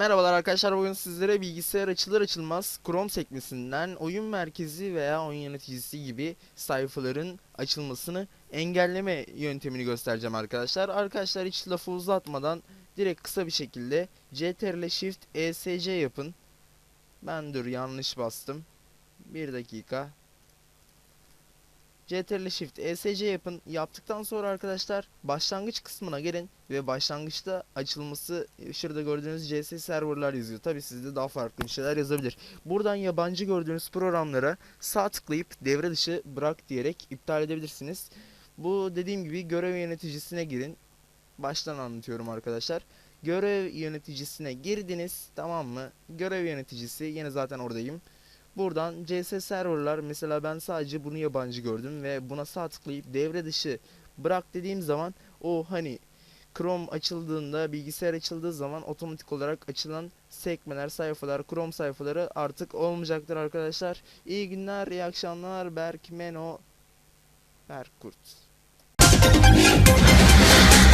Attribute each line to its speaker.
Speaker 1: Merhabalar arkadaşlar bugün sizlere bilgisayar açılır açılmaz Chrome sekmesinden oyun merkezi veya oyun yöneticisi gibi sayfaların açılmasını engelleme yöntemini göstereceğim arkadaşlar. Arkadaşlar hiç lafı uzatmadan direkt kısa bir şekilde CTRL Shift ESC yapın. Ben dur yanlış bastım. Bir dakika. CTRL Shift ESC yapın. Yaptıktan sonra arkadaşlar başlangıç kısmına gelin ve başlangıçta açılması şurada gördüğünüz CS serverlar yazıyor. Tabi sizde daha farklı bir şeyler yazabilir. Buradan yabancı gördüğünüz programlara sağ tıklayıp devre dışı bırak diyerek iptal edebilirsiniz. Bu dediğim gibi görev yöneticisine girin. Baştan anlatıyorum arkadaşlar. Görev yöneticisine girdiniz tamam mı? Görev yöneticisi yine zaten oradayım. Buradan CS serverlar mesela ben sadece bunu yabancı gördüm ve buna sağ tıklayıp devre dışı bırak dediğim zaman o hani Chrome açıldığında bilgisayar açıldığı zaman otomatik olarak açılan sekmeler sayfalar Chrome sayfaları artık olmayacaktır arkadaşlar. İyi günler iyi akşamlar Berk Meno Berk Kurt